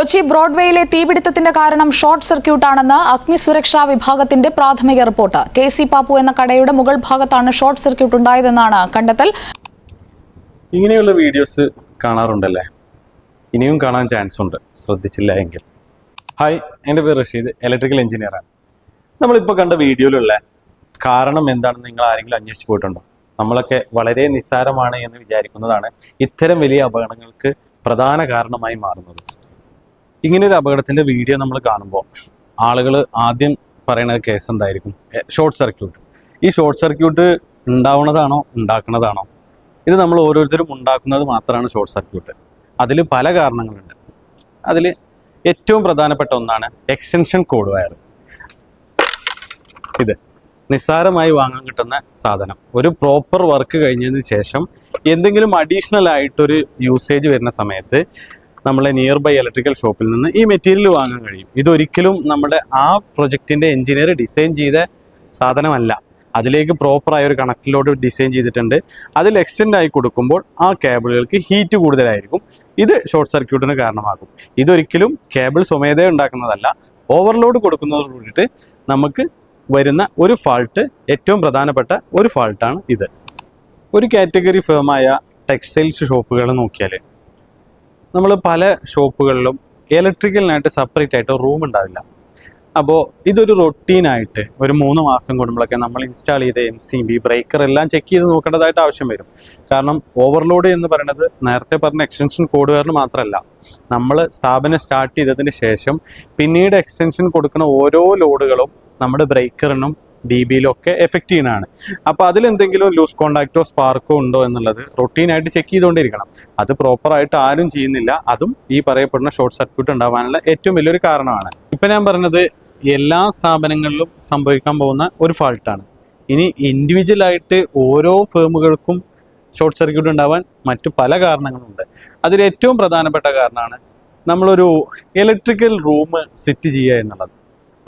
കൊച്ചി ബ്രോഡ്വേയിലെ തീപിടുത്തത്തിന്റെ കാരണം ഷോർട്ട് സർക്യൂട്ടാണെന്ന് അഗ്നിസുരക്ഷാ വിഭാഗത്തിന്റെ പ്രാഥമിക റിപ്പോർട്ട്. കെ സി പാപ്പു എന്ന കടയുടെ മുകൾ ഭാഗത്താണ് ഷോർട്ട് സർക്യൂട്ട് ഉണ്ടായതെന്നാണ് കണ്ടെത്തൽ. ഇങ്ങനെയുള്ള വീഡിയോസ് കാണാറുണ്ടല്ലേ? ഇനിയും കാണാൻ ചാൻസ് ഉണ്ട്. ശ്രദ്ധിച്ചില്ല എങ്കിൽ. ഹായ് എന്റെ പേര് റഷീദ് ഇലക്ട്രിക്കൽ എഞ്ചിനീയറാണ് നമ്മളിപ്പോൾ കണ്ട വീഡിയോയിലുള്ള കാരണം എന്താണെന്ന് നിങ്ങൾ ആരെങ്കിലും അന്വേഷിച്ചു പോയിട്ടുണ്ടോ? നമ്മളൊക്കെ വളരെ നിസ്സാരമാണ് എന്ന് വിചാരിക്കുന്നതാണ് ഇത്തരം വലിയ അപകടങ്ങൾക്ക് പ്രധാന കാരണമായി മാറുന്നത്. ഇങ്ങനെ ഒരു അപകടത്തിന്റെ വീഡിയോ നമ്മൾ കാണുമ്പോൾ ആളുകൾ ആദ്യം പറയുന്ന കേസ് എന്തായിരിക്കും? ഷോർട്ട് സർക്യൂട്ട് ഈ ഷോർട്ട് സർക്യൂട്ട് ഉണ്ടാവുന്നതാണോ ഉണ്ടാക്കുന്നതാണോ ഇത് നമ്മൾ ഓരോരുത്തരും ഉണ്ടാക്കുന്നത് മാത്രമാണ് ഷോർട്ട് സർക്യൂട്ട് അതിൽ പല കാരണങ്ങളുണ്ട്. അതിൽ ഏറ്റവും പ്രധാനപ്പെട്ട ഒന്നാണ് എക്സ്റ്റൻഷൻ കോഡ് വയർ ഇത് നിസ്സാരമായി വാങ്ങാൻ കിട്ടുന്ന സാധനം. ഒരു പ്രോപ്പർ വർക്ക് കഴിഞ്ഞതിന് ശേഷം എന്തെങ്കിലും അഡീഷണൽ ആയിട്ടൊരു യൂസേജ് വരുന്ന സമയത്ത് നമ്മളെ നിയർ ബൈ ഇലക്ട്രിക്കൽ ഷോപ്പിൽ നിന്ന് ഈ മെറ്റീരിയൽ വാങ്ങാൻ കഴിയും. ഇതൊരിക്കലും നമ്മുടെ ആ പ്രൊജക്റ്റിന്റെ എഞ്ചിനീയർ ഡിസൈൻ ചെയ്ത സാധനമല്ല. അതിലേക്ക് പ്രോപ്പറായ ഒരു കണക്റ്റിലോട്ട് ഡിസൈൻ ചെയ്തിട്ടുണ്ട്. അതിൽ എക്സ്റ്റെൻഡ് ആയി കൊടുക്കുമ്പോൾ ആ കേബിളുകൾക്ക് ഹീറ്റ് കൂടുതലായിരിക്കും. ഇത് ഷോർട്ട് സർക്യൂട്ടിന് കാരണമാകും. ഇതൊരിക്കലും കേബിൾ സ്വമേധയ ഉണ്ടാക്കുന്നതല്ല. ഓവർലോഡ് കൊടുക്കുന്നതോട് കൂടിയിട്ട് നമുക്ക് വരുന്ന ഒരു ഫാൾട്ട് ഏറ്റവും പ്രധാനപ്പെട്ട ഒരു ഫാൾട്ടാണ് ഇത്. ഒരു കാറ്റഗറി ഫേമായ ടെക്സ്റ്റൈൽസ് ഷോപ്പുകൾ നോക്കിയാൽ നമ്മൾ പല ഷോപ്പുകളിലും ഇലക്ട്രിക്കലിനായിട്ട് സെപ്പറേറ്റ് ആയിട്ട് റൂം ഉണ്ടാവില്ല. അപ്പോൾ ഇതൊരു റൊട്ടീനായിട്ട് ഒരു മൂന്ന് മാസം കൂടുമ്പോഴൊക്കെ നമ്മൾ ഇൻസ്റ്റാൾ ചെയ്ത എം സി ബി ബ്രേക്കർ എല്ലാം ചെക്ക് ചെയ്ത് നോക്കേണ്ടതായിട്ട് ആവശ്യം വരും. കാരണം ഓവർലോഡ് എന്ന് പറയുന്നത് നേരത്തെ പറഞ്ഞ എക്സ്റ്റൻഷൻ കോഡ് വേറിന് മാത്രമല്ല. നമ്മൾ സ്ഥാപനം സ്റ്റാർട്ട് ചെയ്തതിന് ശേഷം പിന്നീട് എക്സ്റ്റൻഷൻ കൊടുക്കുന്ന ഓരോ ലോഡുകളും നമ്മുടെ ബ്രേക്കറിനും ഡി ബിയിലൊക്കെ ഒക്കെ എഫക്റ്റ് ചെയ്യുന്നതാണ്. അപ്പോൾ അതിലെന്തെങ്കിലും ലൂസ് കോണ്ടാക്റ്റോ സ്പാർക്കോ ഉണ്ടോ എന്നുള്ളത് റൊട്ടീനായിട്ട് ചെക്ക് ചെയ്തുകൊണ്ടിരിക്കണം. അത് പ്രോപ്പറായിട്ട് ആരും ചെയ്യുന്നില്ല. അതും ഈ പറയപ്പെടുന്ന ഷോർട്ട് സർക്യൂട്ട് ഉണ്ടാവാനുള്ള ഏറ്റവും വലിയൊരു കാരണമാണ്. ഇപ്പം ഞാൻ പറഞ്ഞത് എല്ലാ സ്ഥാപനങ്ങളിലും സംഭവിക്കാൻ പോകുന്ന ഒരു ഫാൾട്ടാണ് ഇനി ഇൻഡിവിജ്വൽ ആയിട്ട് ഓരോ ഫേമുകൾക്കും ഷോർട്ട് സർക്യൂട്ട് ഉണ്ടാവാൻ മറ്റു പല കാരണങ്ങളുണ്ട്. അതിൽ ഏറ്റവും പ്രധാനപ്പെട്ട കാരണമാണ് നമ്മളൊരു ഇലക്ട്രിക്കൽ റൂം സെറ്റ് ചെയ്യുക എന്നുള്ളത്.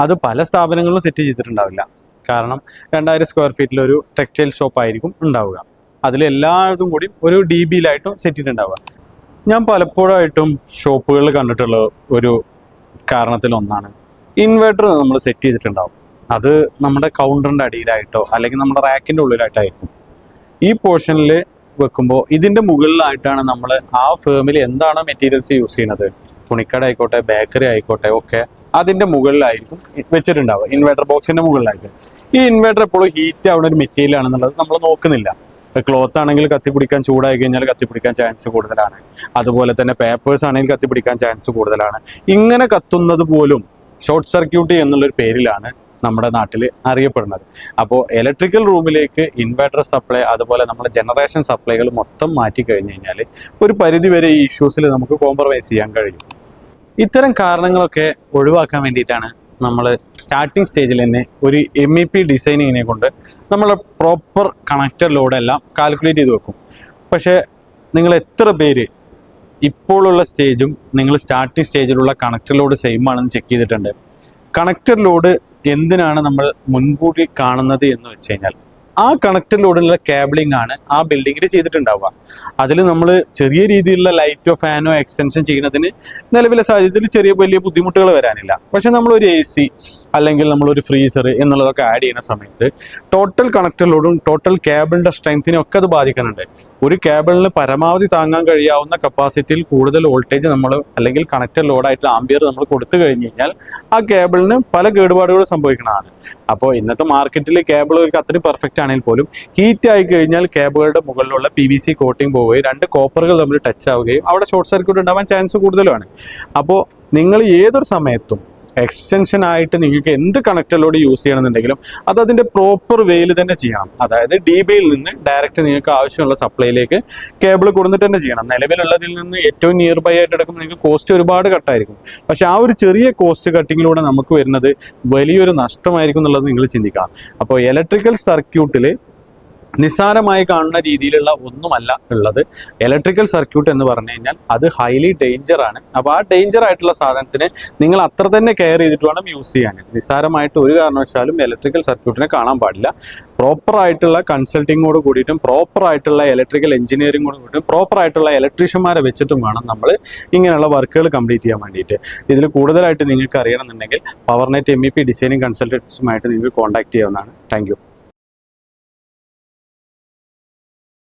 അത് പല സ്ഥാപനങ്ങളിലും സെറ്റ് ചെയ്തിട്ടുണ്ടാവില്ല. കാരണം രണ്ടായിരം സ്ക്വയർ ഫീറ്റിൽ ഒരു ടെക്സ്റ്റൈൽ ഷോപ്പ് ആയിരിക്കും ഉണ്ടാവുക. അതിൽ എല്ലാതും കൂടി ഒരു ഡി ബിയിലായിട്ടും സെറ്റ് ചെയ്തിട്ടുണ്ടാവുക. ഞാൻ പലപ്പോഴായിട്ടും ഷോപ്പുകളിൽ കണ്ടിട്ടുള്ള ഒരു കാരണത്തിൽ ഒന്നാണ് ഇൻവെർട്ടർ നമ്മൾ സെറ്റ് ചെയ്തിട്ടുണ്ടാവും. അത് നമ്മുടെ കൗണ്ടറിന്റെ അടിയിലായിട്ടോ അല്ലെങ്കിൽ നമ്മുടെ റാക്കിന്റെ ഉള്ളിലായിട്ടായിരിക്കും. ഈ പോർഷനിൽ വെക്കുമ്പോൾ ഇതിന്റെ മുകളിലായിട്ടാണ് നമ്മൾ ആ ഫേമിൽ എന്താണോ മെറ്റീരിയൽസ് യൂസ് ചെയ്യുന്നത്? തുണിക്കട ആയിക്കോട്ടെ ബേക്കറി ആയിക്കോട്ടെ ഒക്കെ അതിന്റെ മുകളിലായിരിക്കും വെച്ചിട്ടുണ്ടാവുക ഇൻവെർട്ടർ ബോക്സിന്റെ മുകളിലായിരിക്കും. ഈ ഇൻവെർട്ടർ എപ്പോഴും ഹീറ്റ് ആവുന്ന ഒരു മെറ്റീരിയൽ ആണെന്നുള്ളത് നമ്മൾ നോക്കുന്നില്ല. ക്ലോത്ത് ആണെങ്കിൽ കത്തിപ്പിടിക്കാൻ ചൂടായി കഴിഞ്ഞാൽ കത്തിപ്പിടിക്കാൻ ചാൻസ് കൂടുതലാണ്. അതുപോലെ തന്നെ പേപ്പേഴ്സ് ആണെങ്കിൽ കത്തിപ്പിടിക്കാൻ ചാൻസ് കൂടുതലാണ്. ഇങ്ങനെ കത്തുന്നത് പോലും ഷോർട്ട് സർക്യൂട്ട് എന്നുള്ളൊരു പേരിലാണ് നമ്മുടെ നാട്ടിൽ അറിയപ്പെടുന്നത്. അപ്പോൾ ഇലക്ട്രിക്കൽ റൂമിലേക്ക് ഇൻവെർട്ടർ സപ്ലൈ അതുപോലെ നമ്മുടെ ജനറേഷൻ സപ്ലൈകൾ മൊത്തം മാറ്റി കഴിഞ്ഞു കഴിഞ്ഞാൽ ഒരു പരിധി വരെ ഈ ഇഷ്യൂസിൽ നമുക്ക് കോംപ്രമൈസ് ചെയ്യാൻ കഴിയും. ഇത്തരം കാരണങ്ങളൊക്കെ ഒഴിവാക്കാൻ വേണ്ടിയിട്ടാണ് നമ്മൾ സ്റ്റാർട്ടിംഗ് സ്റ്റേജിൽ തന്നെ ഒരു എം ഇ പി ഡിസൈനിങ്ങിനെ കൊണ്ട് നമ്മൾ പ്രോപ്പർ കണക്റ്റർ ലോഡെല്ലാം കാൽക്കുലേറ്റ് ചെയ്ത് വെക്കും. പക്ഷേ നിങ്ങൾ എത്ര പേര് ഇപ്പോഴുള്ള സ്റ്റേജും നിങ്ങൾ സ്റ്റാർട്ടിംഗ് സ്റ്റേജിലുള്ള കണക്റ്റർ ലോഡ് സെയിം ആണെന്ന് ചെക്ക് ചെയ്തിട്ടുണ്ട്. കണക്റ്റർ ലോഡ് എന്തിനാണ് നമ്മൾ മുൻകൂട്ടി കാണുന്നത് എന്ന് വെച്ച് കഴിഞ്ഞാൽ ആ കണക്റ്റർ ലോഡിലുള്ള കേബിളിംഗ് ആണ് ആ ബിൽഡിങ്ങിൽ ചെയ്തിട്ടുണ്ടാവുക. അതിൽ നമ്മൾ ചെറിയ രീതിയിലുള്ള ലൈറ്റോ ഫാനോ എക്സ്റ്റൻഷൻ ചെയ്യുന്നതിന് നിലവിലെ സാഹചര്യത്തിൽ ചെറിയ വലിയ ബുദ്ധിമുട്ടുകൾ വരാനില്ല. പക്ഷെ നമ്മളൊരു എ സി അല്ലെങ്കിൽ നമ്മളൊരു ഫ്രീസർ എന്നുള്ളതൊക്കെ ആഡ് ചെയ്യുന്ന സമയത്ത് ടോട്ടൽ കണക്റ്റർ ലോഡും ടോട്ടൽ കേബിളിന്റെ സ്ട്രെങ്ത്തിനെ ഒക്കെ അത് ബാധിക്കുന്നുണ്ട്. ഒരു കേബിളിന് പരമാവധി താങ്ങാൻ കഴിയാവുന്ന കപ്പാസിറ്റിയിൽ കൂടുതൽ വോൾട്ടേജ് നമ്മൾ അല്ലെങ്കിൽ കണക്റ്റർ ലോഡായിട്ട് ആംബിയർ നമ്മൾ കൊടുത്തു കഴിഞ്ഞ് കഴിഞ്ഞാൽ ആ കേബിളിന് പല കേടുപാടുകളും സംഭവിക്കുന്നതാണ്. അപ്പോൾ ഇന്നത്തെ മാർക്കറ്റിൽ ഒരു അത്രയും പെർഫെക്റ്റ് ആണെങ്കിൽ പോലും ഹീറ്റ് ആയി കഴിഞ്ഞാൽ കേബിളുടെ മുകളിലുള്ള പി വി സി കോട്ടിംഗ് പോവുകയും രണ്ട് കോപ്പറുകൾ തമ്മിൽ ടച്ച് ആവുകയും അവിടെ ഷോർട്ട് സർക്യൂട്ട് ഉണ്ടാവാൻ ചാൻസ് കൂടുതലുമാണ്. അപ്പോൾ നിങ്ങൾ ഏതൊരു സമയത്തും എക്സ്റ്റൻഷൻ ആയിട്ട് നിങ്ങൾക്ക് എന്ത് കണക്ടറിലൂടെ യൂസ് ചെയ്യണമെന്നുണ്ടെങ്കിലും അത് അതിന്റെ പ്രോപ്പർ വേയിൽ തന്നെ ചെയ്യണം. അതായത് ഡി ബിയിൽ നിന്ന് ഡയറക്റ്റ് നിങ്ങൾക്ക് ആവശ്യമുള്ള സപ്ലൈയിലേക്ക് കേബിൾ കൊടുത്തിട്ട് തന്നെ ചെയ്യണം. നിലവിലുള്ളതിൽ നിന്ന് ഏറ്റവും നിയർ ബൈ ആയിട്ട് എടുക്കുമ്പോൾ നിങ്ങൾക്ക് കോസ്റ്റ് ഒരുപാട് കട്ടായിരിക്കും പക്ഷെ ആ ഒരു ചെറിയ കോസ്റ്റ് കട്ടിങ്ങിലൂടെ നമുക്ക് വരുന്നത് വലിയൊരു നഷ്ടമായിരിക്കും എന്നുള്ളത് നിങ്ങൾ ചിന്തിക്കണം. അപ്പോൾ ഇലക്ട്രിക്കൽ സർക്യൂട്ടിൽ നിസ്സാരമായി കാണുന്ന രീതിയിലുള്ള ഒന്നുമല്ല ഉള്ളത്. ഇലക്ട്രിക്കൽ സർക്യൂട്ട് എന്ന് പറഞ്ഞു കഴിഞ്ഞാൽ അത് ഹൈലി ഡേഞ്ചർ ആണ്. അപ്പോൾ ആ ഡേഞ്ചർ ആയിട്ടുള്ള സാധനത്തിന് നിങ്ങൾ അത്ര തന്നെ കെയർ ചെയ്തിട്ട് വേണം യൂസ് ചെയ്യാൻ. നിസ്സാരമായിട്ട് ഒരു കാരണവശാലും ഇലക്ട്രിക്കൽ സർക്യൂട്ടിനെ കാണാൻ പാടില്ല. പ്രോപ്പർ ആയിട്ടുള്ള കൺസൾട്ടിങ്ങോട് കൂടിയിട്ടും പ്രോപ്പർ ആയിട്ടുള്ള ഇലക്ട്രിക്കൽ എഞ്ചിനീയറിംഗോട് കൂടിയിട്ടും പ്രോപ്പർ ആയിട്ടുള്ള ഇലക്ട്രീഷ്യന്മാരെ വെച്ചിട്ടും വേണം നമ്മൾ ഇങ്ങനെയുള്ള വർക്കുകൾ കംപ്ലീറ്റ് ചെയ്യാൻ വേണ്ടിയിട്ട്. ഇതിൽ കൂടുതലായിട്ട് നിങ്ങൾക്ക് അറിയണമെന്നുണ്ടെങ്കിൽ Powernet M E P designing കൺസൾട്ടൻസുമായിട്ട് നിങ്ങൾക്ക് കോൺടാക്ട് ചെയ്യാവുന്നതാണ്. താങ്ക്